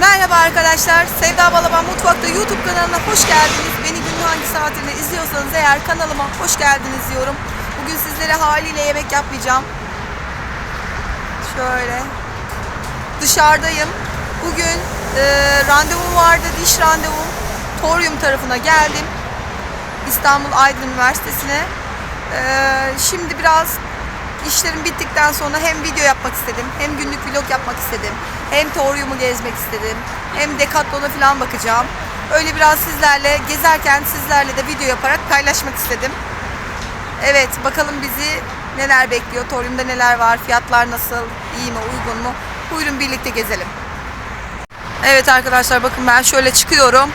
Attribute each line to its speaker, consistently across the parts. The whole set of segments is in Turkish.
Speaker 1: Merhaba arkadaşlar. Sevda Balaban Mutfak'ta YouTube kanalına hoş geldiniz. Beni günün hangi saatinde izliyorsanız eğer kanalıma hoş geldiniz diyorum. Bugün sizlere haliyle yemek yapmayacağım. Şöyle. Dışarıdayım. Bugün e, randevum vardı, diş randevum. Torium tarafına geldim. İstanbul Aydın Üniversitesi'ne. E, şimdi biraz işlerim bittikten sonra hem video yapmak istedim, hem günlük vlog yapmak istedim, hem Torium'u gezmek istedim, hem Decathlon'a falan bakacağım. Öyle biraz sizlerle gezerken sizlerle de video yaparak paylaşmak istedim. Evet, bakalım bizi neler bekliyor, Torium'da neler var, fiyatlar nasıl, iyi mi, uygun mu? Buyurun birlikte gezelim. Evet arkadaşlar bakın ben şöyle çıkıyorum.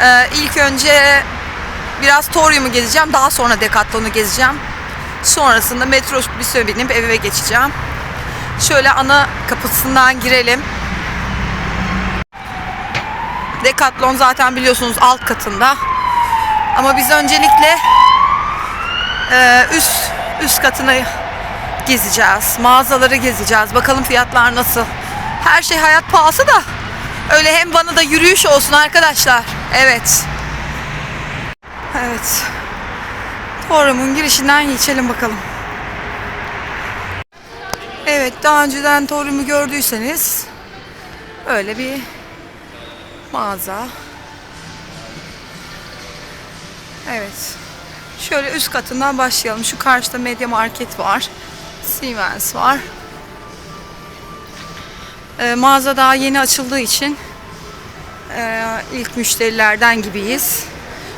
Speaker 1: Ee, ilk önce biraz Torium'u gezeceğim, daha sonra Decathlon'u gezeceğim. Sonrasında metrobüse binip eve geçeceğim. Şöyle ana kapısından girelim. Decathlon zaten biliyorsunuz alt katında. Ama biz öncelikle e, üst üst katını gezeceğiz. Mağazaları gezeceğiz. Bakalım fiyatlar nasıl. Her şey hayat pahası da öyle hem bana da yürüyüş olsun arkadaşlar. Evet. Evet. Forum'un girişinden geçelim bakalım. Evet daha önceden Torum'u gördüyseniz öyle bir mağaza. Evet. Şöyle üst katından başlayalım. Şu karşıda Media Market var. Siemens var. Ee, mağaza daha yeni açıldığı için e, ilk müşterilerden gibiyiz.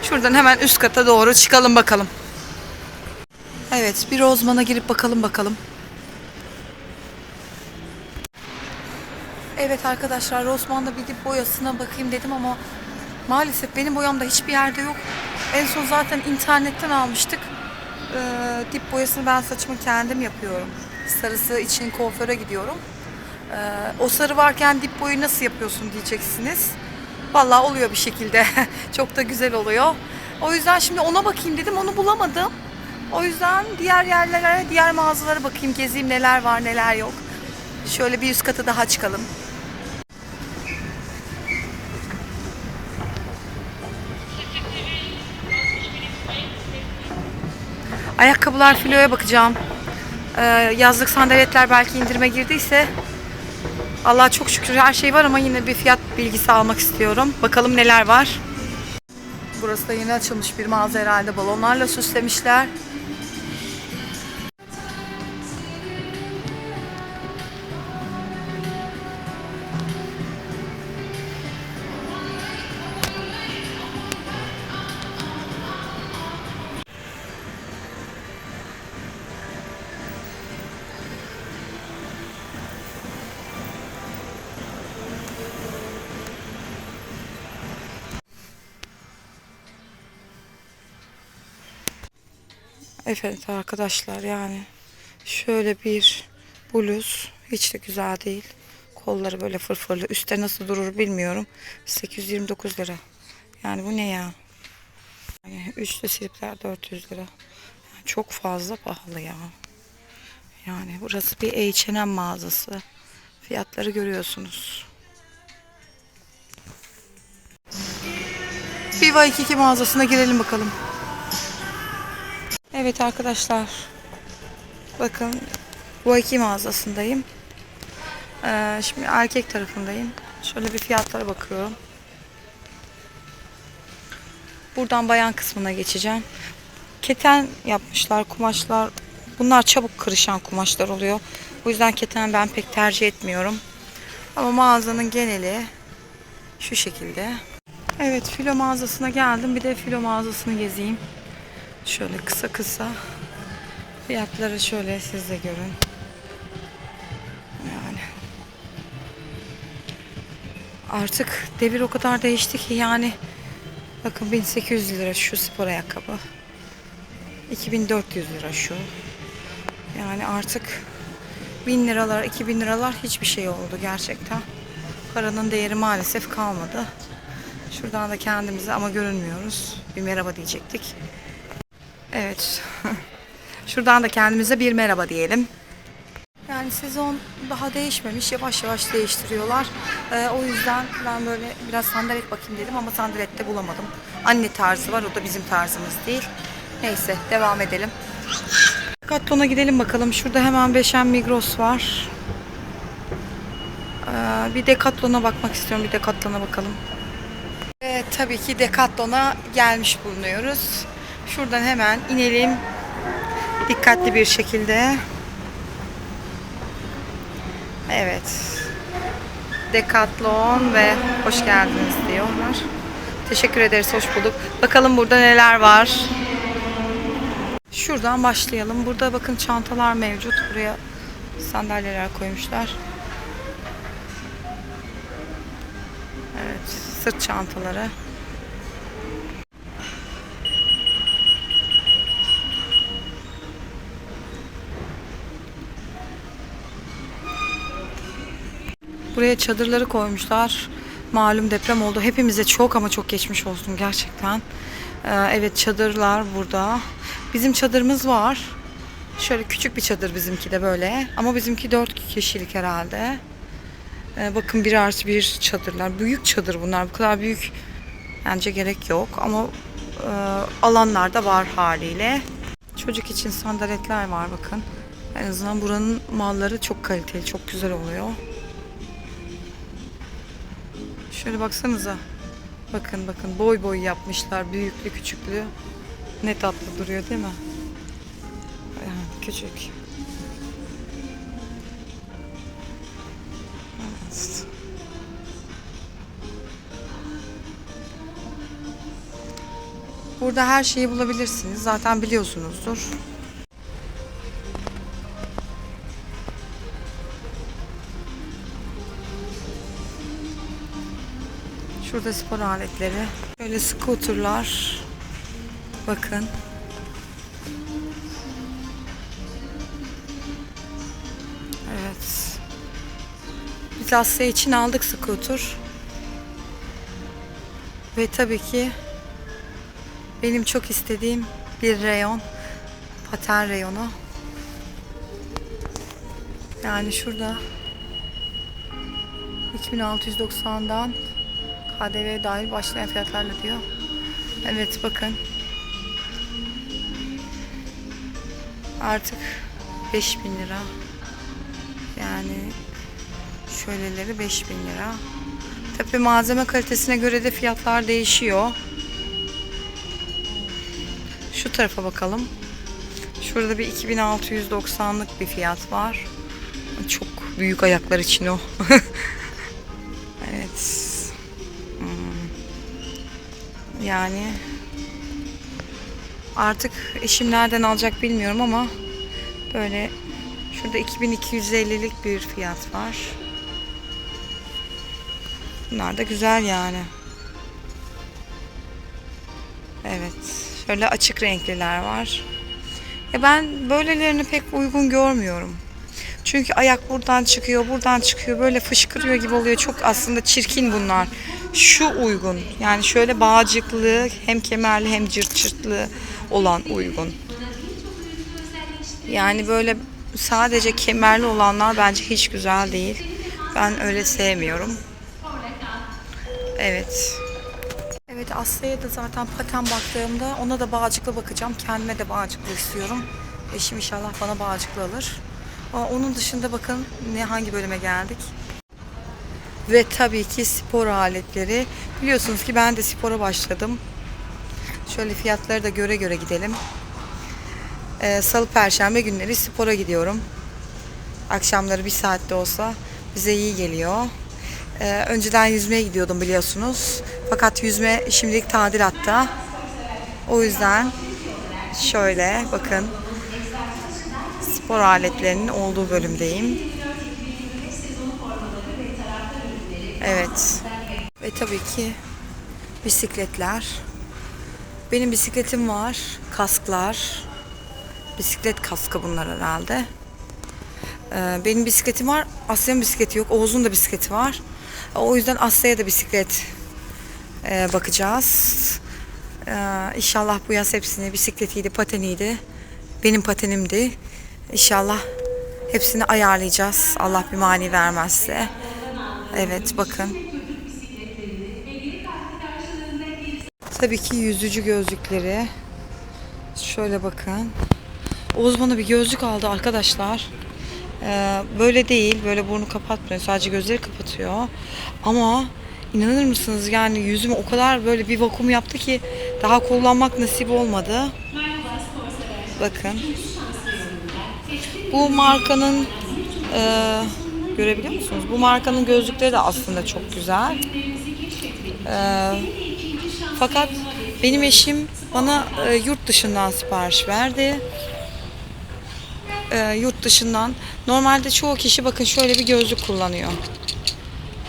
Speaker 1: Şuradan hemen üst kata doğru çıkalım bakalım. Evet, bir Rozman'a girip bakalım bakalım. Evet arkadaşlar, Rozman'da bir dip boyasına bakayım dedim ama maalesef benim boyamda hiçbir yerde yok. En son zaten internetten almıştık. Ee, dip boyasını ben saçımı kendim yapıyorum. Sarısı için kuaföre gidiyorum. Ee, o sarı varken dip boyu nasıl yapıyorsun diyeceksiniz. Vallahi oluyor bir şekilde. Çok da güzel oluyor. O yüzden şimdi ona bakayım dedim. Onu bulamadım. O yüzden diğer yerlere, diğer mağazalara bakayım, gezeyim neler var, neler yok. Şöyle bir üst katı daha çıkalım. Ayakkabılar filoya bakacağım. Ee, yazlık sandaletler belki indirime girdiyse Allah çok şükür her şey var ama yine bir fiyat bilgisi almak istiyorum. Bakalım neler var. Burası da yeni açılmış bir mağaza herhalde. Balonlarla süslemişler. Evet arkadaşlar yani şöyle bir bluz hiç de güzel değil. Kolları böyle fırfırlı. Üstte nasıl durur bilmiyorum. 829 lira. Yani bu ne ya? Yani üçlü slipler 400 lira. Yani çok fazla pahalı ya. Yani burası bir H&M mağazası. Fiyatları görüyorsunuz. Viva 22 mağazasına girelim bakalım. Evet arkadaşlar. Bakın bu iki mağazasındayım. Ee, şimdi erkek tarafındayım. Şöyle bir fiyatlara bakıyorum. Buradan bayan kısmına geçeceğim. Keten yapmışlar kumaşlar. Bunlar çabuk kırışan kumaşlar oluyor. O yüzden keten ben pek tercih etmiyorum. Ama mağazanın geneli şu şekilde. Evet filo mağazasına geldim. Bir de filo mağazasını gezeyim. Şöyle kısa kısa fiyatları şöyle siz de görün. Yani artık devir o kadar değişti ki yani bakın 1800 lira şu spor ayakkabı. 2400 lira şu. Yani artık 1000 liralar, 2000 liralar hiçbir şey oldu gerçekten. Paranın değeri maalesef kalmadı. Şuradan da kendimize ama görünmüyoruz. Bir merhaba diyecektik. Evet. Şuradan da kendimize bir merhaba diyelim. Yani sezon daha değişmemiş. Yavaş yavaş değiştiriyorlar. Ee, o yüzden ben böyle biraz sandalet bakayım dedim ama sandalette bulamadım. Anne tarzı var. O da bizim tarzımız değil. Neyse devam edelim. Decathlon'a gidelim bakalım. Şurada hemen Beşen Migros var. Ee, bir Decathlon'a bakmak istiyorum. Bir Decathlon'a bakalım. Evet tabii ki Decathlon'a gelmiş bulunuyoruz. Şuradan hemen inelim. Dikkatli bir şekilde. Evet. Decathlon ve hoş geldiniz diyorlar. Teşekkür ederiz, hoş bulduk. Bakalım burada neler var. Şuradan başlayalım. Burada bakın çantalar mevcut. Buraya sandalyeler koymuşlar. Evet, sırt çantaları. Buraya çadırları koymuşlar. Malum deprem oldu. Hepimize çok ama çok geçmiş olsun gerçekten. Ee, evet çadırlar burada. Bizim çadırımız var. Şöyle küçük bir çadır bizimki de böyle. Ama bizimki 4 kişilik herhalde. Ee, bakın bir artı bir çadırlar. Büyük çadır bunlar. Bu kadar büyük bence gerek yok. Ama e, alanlar da var haliyle. Çocuk için sandaletler var bakın. En azından buranın malları çok kaliteli, çok güzel oluyor. Şöyle baksanıza. Bakın bakın boy boy yapmışlar. Büyüklü küçüklü. Ne tatlı duruyor değil mi? Yani küçük. Burada her şeyi bulabilirsiniz. Zaten biliyorsunuzdur. Şurada spor aletleri. Böyle scooterlar. Bakın. Evet. Biz Asya için aldık scooter. Ve tabii ki benim çok istediğim bir reyon. Paten reyonu. Yani şurada 2690'dan KDV dahil başlayan fiyatlarla diyor. Evet bakın. Artık 5000 lira. Yani şöyleleri 5000 lira. Tabii malzeme kalitesine göre de fiyatlar değişiyor. Şu tarafa bakalım. Şurada bir 2690'lık bir fiyat var. Çok büyük ayaklar için o. Yani artık eşim nereden alacak bilmiyorum ama böyle şurada 2250'lik bir fiyat var. Bunlar da güzel yani. Evet. Şöyle açık renkliler var. Ya ben böylelerini pek uygun görmüyorum. Çünkü ayak buradan çıkıyor, buradan çıkıyor. Böyle fışkırıyor gibi oluyor. Çok aslında çirkin bunlar. Şu uygun. Yani şöyle bağcıklı, hem kemerli hem cırt cırtlı olan uygun. Yani böyle sadece kemerli olanlar bence hiç güzel değil. Ben öyle sevmiyorum. Evet. Evet Asya'ya da zaten paten baktığımda ona da bağcıklı bakacağım. Kendime de bağcıklı istiyorum. Eşim inşallah bana bağcıklı alır. Onun dışında bakın ne hangi bölüme geldik. Ve tabii ki spor aletleri. Biliyorsunuz ki ben de spora başladım. Şöyle fiyatları da göre göre gidelim. Ee, Salı Perşembe günleri spora gidiyorum. Akşamları bir saatte olsa bize iyi geliyor. Ee, önceden yüzmeye gidiyordum biliyorsunuz. Fakat yüzme şimdilik tadilatta. O yüzden şöyle bakın spor aletlerinin olduğu bölümdeyim. Evet. Ve tabii ki bisikletler. Benim bisikletim var. Kasklar. Bisiklet kaskı bunlar herhalde. Ee, benim bisikletim var. Asya'nın bisikleti yok. Oğuz'un da bisikleti var. O yüzden Asya'ya da bisiklet e, bakacağız. Ee, inşallah bu yaz hepsini bisikletiydi, pateniydi. Benim patenimdi. İnşallah Hepsini ayarlayacağız. Allah bir mani vermezse. Evet bakın. Tabii ki yüzücü gözlükleri. Şöyle bakın. Oğuz bana bir gözlük aldı arkadaşlar. Ee, böyle değil. Böyle burnu kapatmıyor. Sadece gözleri kapatıyor. Ama inanır mısınız yani yüzümü o kadar böyle bir vakum yaptı ki daha kullanmak nasip olmadı. Bakın. Bu markanın e, görebiliyor musunuz? Bu markanın gözlükleri de aslında çok güzel. E, fakat benim eşim bana e, yurt dışından sipariş verdi. E, yurt dışından. Normalde çoğu kişi bakın şöyle bir gözlük kullanıyor.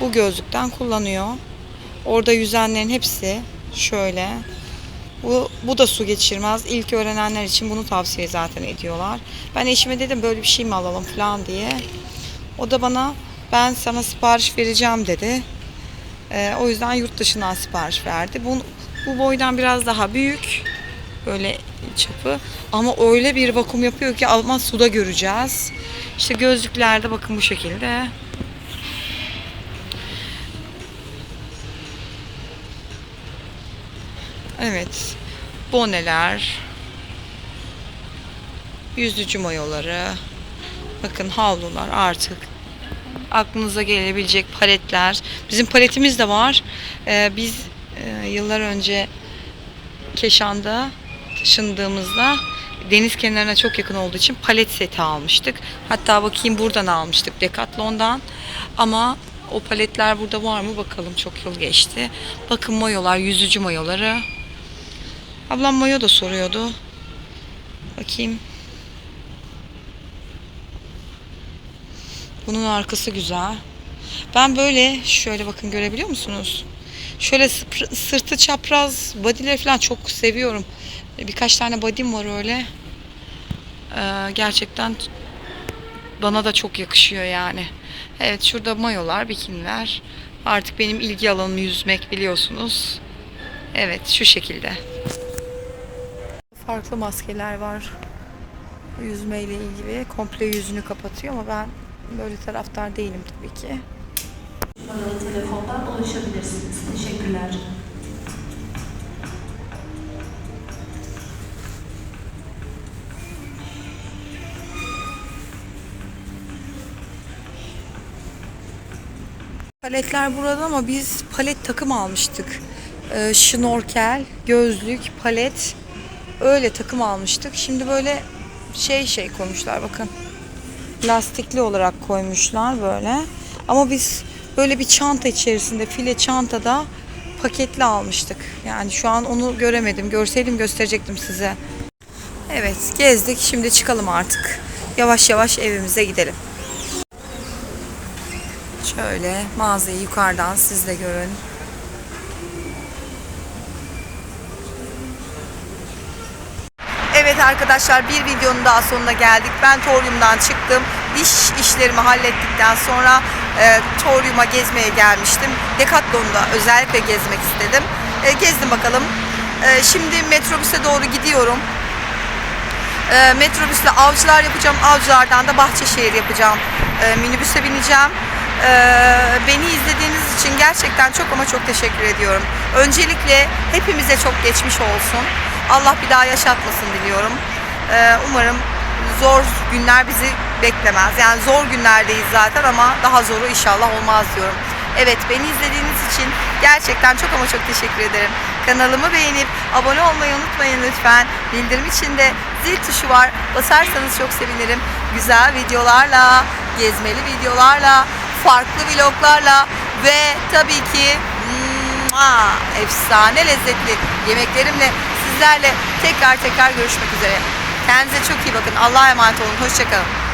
Speaker 1: Bu gözlükten kullanıyor. Orada yüzenlerin hepsi şöyle. Bu, bu da su geçirmez. İlk öğrenenler için bunu tavsiye zaten ediyorlar. Ben eşime dedim böyle bir şey mi alalım falan diye. O da bana ben sana sipariş vereceğim dedi. Ee, o yüzden yurt dışından sipariş verdi. Bu, bu boydan biraz daha büyük. Böyle çapı. Ama öyle bir vakum yapıyor ki ama suda göreceğiz. İşte gözlüklerde bakın bu şekilde. Evet. Boneler. Yüzücü mayoları. Bakın havlular artık. Aklınıza gelebilecek paletler. Bizim paletimiz de var. Ee, biz e, yıllar önce Keşan'da taşındığımızda deniz kenarına çok yakın olduğu için palet seti almıştık. Hatta bakayım buradan almıştık Decathlon'dan. Ama o paletler burada var mı bakalım çok yıl geçti. Bakın mayolar, yüzücü mayoları. Ablam mayo da soruyordu. Bakayım. Bunun arkası güzel. Ben böyle şöyle bakın görebiliyor musunuz? Şöyle sırtı çapraz bodyleri falan çok seviyorum. Birkaç tane body'm var öyle. Ee, gerçekten bana da çok yakışıyor yani. Evet şurada mayolar, bikiniler. Artık benim ilgi alanım yüzmek biliyorsunuz. Evet şu şekilde. Farklı maskeler var. Yüzmeyle ilgili. Komple yüzünü kapatıyor ama ben böyle taraftar değilim tabii ki.
Speaker 2: Numaralı telefondan ulaşabilirsiniz. Teşekkürler.
Speaker 1: Paletler burada ama biz palet takım almıştık. Ee, şnorkel, gözlük, palet öyle takım almıştık. Şimdi böyle şey şey koymuşlar bakın. Lastikli olarak koymuşlar böyle. Ama biz böyle bir çanta içerisinde file çantada paketli almıştık. Yani şu an onu göremedim. Görseydim gösterecektim size. Evet gezdik. Şimdi çıkalım artık. Yavaş yavaş evimize gidelim. Şöyle mağazayı yukarıdan siz de görün. Arkadaşlar bir videonun daha sonuna geldik. Ben Torium'dan çıktım. Diş işlerimi hallettikten sonra e, Torium'a gezmeye gelmiştim. Decathlon'da özellikle gezmek istedim. E, gezdim bakalım. E, şimdi metrobüse doğru gidiyorum. E, metrobüsle avcılar yapacağım. Avcılardan da Bahçeşehir yapacağım. E, minibüse bineceğim. E, beni izlediğiniz için gerçekten çok ama çok teşekkür ediyorum. Öncelikle hepimize çok geçmiş olsun. Allah bir daha yaşatmasın diliyorum. E, umarım zor günler bizi beklemez. Yani zor günlerdeyiz zaten ama daha zoru inşallah olmaz diyorum. Evet beni izlediğiniz için gerçekten çok ama çok teşekkür ederim. Kanalımı beğenip abone olmayı unutmayın lütfen. Bildirim içinde zil tuşu var. Basarsanız çok sevinirim. Güzel videolarla, gezmeli videolarla, farklı vloglarla ve tabii ki efsane lezzetli yemeklerimle sizlerle tekrar tekrar görüşmek üzere. Kendinize çok iyi bakın. Allah'a emanet olun. Hoşçakalın.